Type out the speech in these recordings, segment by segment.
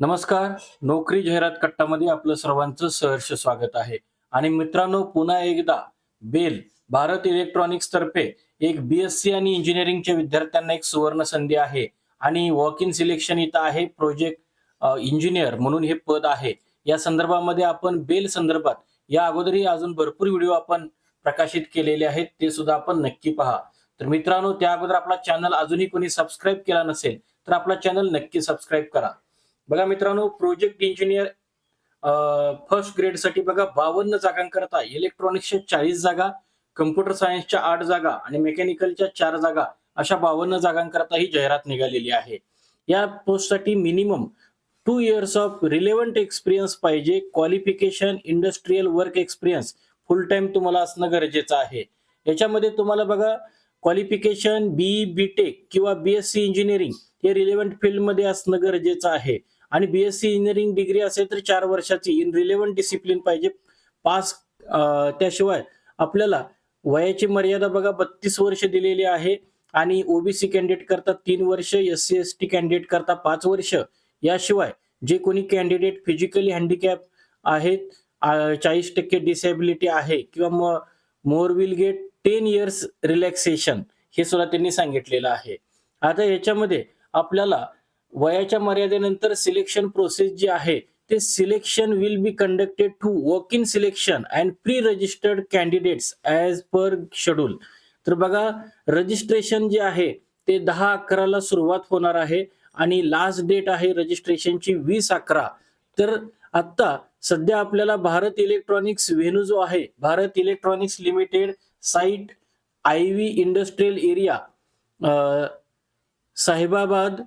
नमस्कार. नोकरी जाहिरात कट्टामध्ये आपलं सर्वांचं सहर्ष स्वागत आहे. आणि मित्रांनो पुन्हा एकदा बेल भारत इलेक्ट्रॉनिक्स तर्फे एक बीएससी आणि इंजिनिअरिंगच्या विद्यार्थ्यांना एक सुवर्ण संधी आहे. आणि वॉक इन सिलेक्शन इथं आहे प्रोजेक्ट इंजिनियर म्हणून हे पद आहे. या संदर्भामध्ये आपण बेल संदर्भात या अगोदरही अजून भरपूर व्हिडिओ आपण प्रकाशित केलेले आहेत ते सुद्धा आपण नक्की पहा. तर मित्रांनो त्या अगोदर आपला चॅनल अजूनही कोणी सबस्क्राईब केला नसेल तर आपला चॅनल नक्की सबस्क्राईब करा. बघा मित्रांनो प्रोजेक्ट इंजिनियर फर्स्ट ग्रेडसाठी बघा बावन्न जागांकरता इलेक्ट्रॉनिक्सच्या चाळीस जागा कम्प्युटर सायन्सच्या आठ जागा आणि मेकॅनिकलच्या चार जागा अशा बावन्न जागांकरता ही जाहिरात निघालेली आहे. या पोस्टसाठी minimum two years of relevant experience पाहिजे. Qualification industrial work experience full time तुम्हाला असणं गरजेचं आहे. याच्यामध्ये तुम्हाला बघा क्वालिफिकेशन बी बी टेक किंवा बीएससी इंजिनिअरिंग हे रिलेव्हंट फील्डमध्ये असणं गरजेचं आहे. आणि बीएससी इंजिनिअरिंग डिग्री असेल तर चार वर्षाची. इन रिलेव्हंट डिसिप्लिन पाहिजे. पास त्याशिवाय आपल्याला वयाची मर्यादा बघा बत्तीस वर्ष दिलेली आहे. आणि ओबीसी कॅन्डिडेट करता तीन वर्ष. S C S T candidate करता पाच वर्ष. याशिवाय जे कोणी कॅन्डिडेट फिजिकली हँडिकॅप आहेत चाळीस टक्के डिसेबिलिटी आहे किंवा मग more will get ten years relaxation हे सुद्धा त्यांनी सांगितलेलं आहे. आता याच्यामध्ये आपल्याला वयाच्या मर्यादेनंतर सिलेक्शन प्रोसेस जी आहे ते selection will be conducted to walk in selection and pre registered candidates as per schedule तर बघा रजिस्ट्रेशन जे आहे ते दहा अकराला सुरुवात होणार आहे आणि लास्ट डेट आहे रजिस्ट्रेशनची वीस अकरा. तर आत्ता सध्या आपल्याला भारत इलेक्ट्रॉनिक्स व्हेन्यू जो आहे Bharat electronics limited site I V industrial area Sahibabad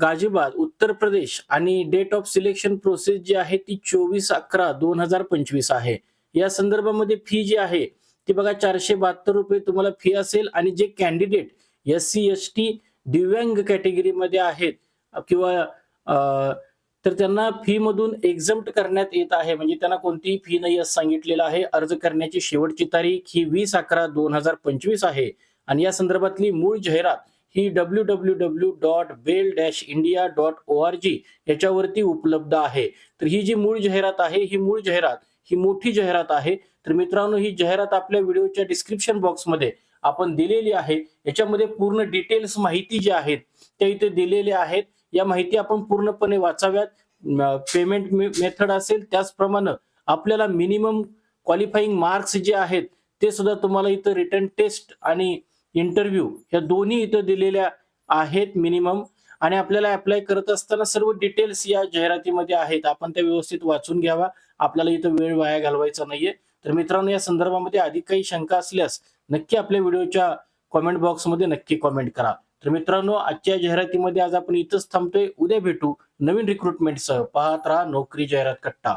Ghaziabad Uttar Pradesh आणि डेट ऑफ सिलेक्शन प्रोसेस जी आहे ती चोवीस अकरा दोन हजार पंचवीस आहे. या संदर्भामध्ये फी जी आहे ती बघा चारशे बहात्तर रुपये तुम्हाला फी असेल आणि जे candidate S C S T दिव्यांग कॅटेगरीमध्ये आहेत किंवा तर त्यांना फी मधून एक्झम्प्ट करण्यात येत आहे. म्हणजे त्यांना कोणतीही फी नाही असं सांगितलेलं आहे. अर्ज करण्याची शेवटची तारीख ही वीस अकरा दोन हजार पंचवीस आहे. आणि या संदर्भातली मूळ जाहिरात ही W W W dot BEL dash India dot O R G याच्यावरती उपलब्ध आहे. तर ही जी मूळ जाहिरात आहे ही मूळ जाहिरात ही मोठी जाहिरात आहे. तर मित्रांनो ही जाहिरात आपल्या व्हिडिओच्या डिस्क्रिप्शन बॉक्समध्ये आपण दिलेली आहे. याच्यामध्ये पूर्ण डिटेल्स माहिती जी आहेत त्या इथे दिलेल्या आहेत. या माहिती आपण पूर्णपणे वाचाव्यात. पेमेंट मेथड असेल त्याचप्रमाणे आपल्याला मिनिमम क्वालिफाईंग मार्क्स जे आहेत ते सुद्धा तुम्हाला इथं रिटर्न टेस्ट आणि इंटरव्ह्यू ह्या दोन्ही इथं दिलेल्या आहेत मिनिमम आणि आपल्याला अप्लाय करत असताना सर्व डिटेल्स या जाहिरातीमध्ये आहेत. आपण त्या व्यवस्थित वाचून घ्यावा. आपल्याला इथं वेळ वाया घालवायचा नाहीये. तर मित्रांनो या संदर्भामध्ये अधिक काही शंका असल्यास नक्की आपल्या व्हिडिओच्या कॉमेंट बॉक्समध्ये नक्की कॉमेंट करा. तर मित्रांनो आजच्या जाहिरातीमध्ये आज आपण इथंच थांबतोय. उद्या भेटू नवीन रिक्रुटमेंटसह पाहत राहा नोकरी जाहिरात कट्टा.